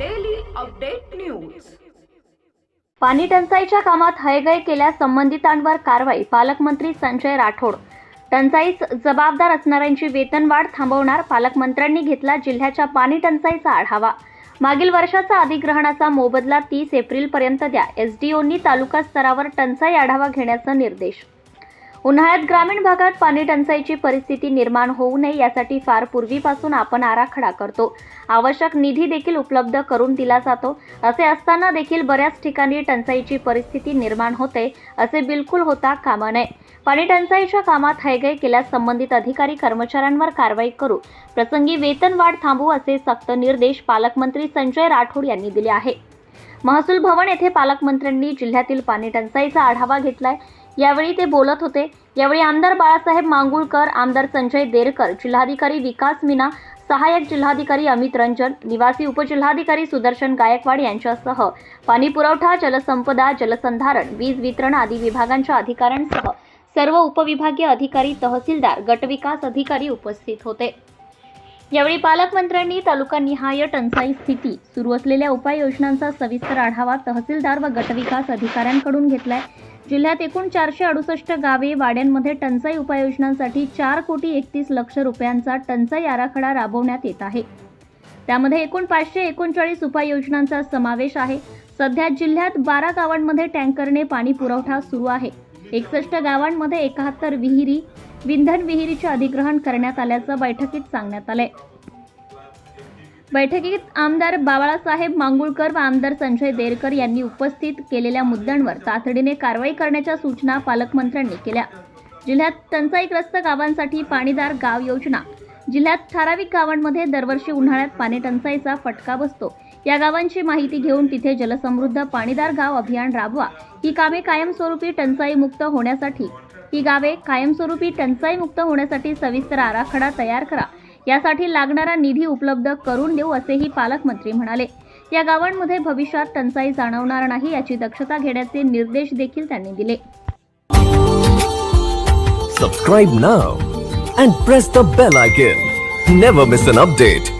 Update news पाणी टंचाईच्या कामात हयगय केल्यास संबंधितांवर कारवाई. पालकमंत्री संजय राठोड. टंचाईस जबाबदार असणाऱ्यांची वेतनवाढ थांबवणार पालकमंत्र्यांनी घेतला जिल्ह्याच्या पाणी टंचाईचा आढावा. मागील वर्षाचा अधिग्रहणाचा मोबदला तीस एप्रिलपर्यंत द्या. एसडीओनी तालुका स्तरावर टंचाई आढावा घेण्याचा निर्देश. उन्हाळ्यात ग्रामीण भागात पाणी टंचाईची परिस्थिती निर्माण होऊ नये यासाठी फार पूर्वीपासून आपण आराखडा करतो. आवश्यक निधी देखील उपलब्ध करून दिला जातो. असे असताना देखील बऱ्याच ठिकाणी टंचाईची परिस्थिती निर्माण होते असे बिलकुल होता कामा नये. पाणी टंचाईच्या कामात हयगय केल्यास संबंधित अधिकारी कर्मचाऱ्यांवर कारवाई करू. प्रसंगी वेतन वाढ थांबवू असे सक्त निर्देश पालकमंत्री संजय राठोड यांनी दिले आहे. महसूल भवन येथे पालकमंत्र्यांनी जिल्ह्यातील पाणी टंचाईचा आढावा घेतलाय. यावेळी ते बोलत होते. यावेळी आमदार बाळासाहेब मांगुळकर आमदार संजय देरकर जिल्हाधिकारी विकास मीना सहाय्यक जिल्हाधिकारी अमित रंजन निवासी उपजिल्हाधिकारी सुदर्शन गायकवाड यांच्यासह पाणी पुरवठा जलसंपदा जलसंधारण वीज वितरण आदी विभागांच्या अधिकाऱ्यांसह सर्व उपविभागीय अधिकारी तहसीलदार गटविकास अधिकारी उपस्थित होते. यावेळी पालकमंत्र्यांनी तालुकानिहाय टंचाई स्थिती सुरू असलेल्या उपाययोजनांचा सविस्तर आढावा तहसीलदार व गटविकास अधिकाऱ्यांकडून घेतलाय. जिल्ह्यात एकूण चारशे अडुसष्ट गावे वाड्यांमध्ये टंचाई उपाययोजनांसाठी चार कोटी एकतीस लक्ष रुपयांचा टंचाई आराखडा राबवण्यात येत आहे. त्यामध्ये एकूण पाचशे एकोणचाळीस उपाययोजनांचा समावेश आहे. सध्या जिल्ह्यात बारा गावांमध्ये टँकरने पाणी पुरवठा सुरू आहे. एकसष्ट गावांमध्ये एकाहत्तर विहिरी विंधन विहिरीचे अधिग्रहण करण्यात आल्याचं बैठकीत सांगण्यात आलंय. बैठकीत आमदार बाबाळासाहेब मांगुळकर व आमदार संजय देरकर यांनी उपस्थित केलेल्या मुद्द्यांवर तातडीने कारवाई करण्याच्या सूचना पालकमंत्र्यांनी केल्या. जिल्ह्यात टंचाईग्रस्त गावांसाठी पाणीदार गाव योजना. जिल्ह्यात ठराविक गावांमध्ये दरवर्षी उन्हाळ्यात पाणी टंचाईचा फटका बसतो. या गावांची माहिती घेऊन तिथे जलसमृद्ध पाणीदार गाव अभियान राबवा. ही कामे कायमस्वरूपी टंचाईमुक्त होण्यासाठी ही गावे कायमस्वरूपी टंचाईमुक्त होण्यासाठी सविस्तर आराखडा तयार करा. यासाठी लागणारा निधी उपलब्ध करून देऊ असेही पालकमंत्री म्हणाले. या गावांमध्ये भविष्यात टंचाई जाणवणार नाही याची दक्षता घेण्याचे निर्देश देखील त्यांनी दिले. Subscribe now and press the bell icon never miss an update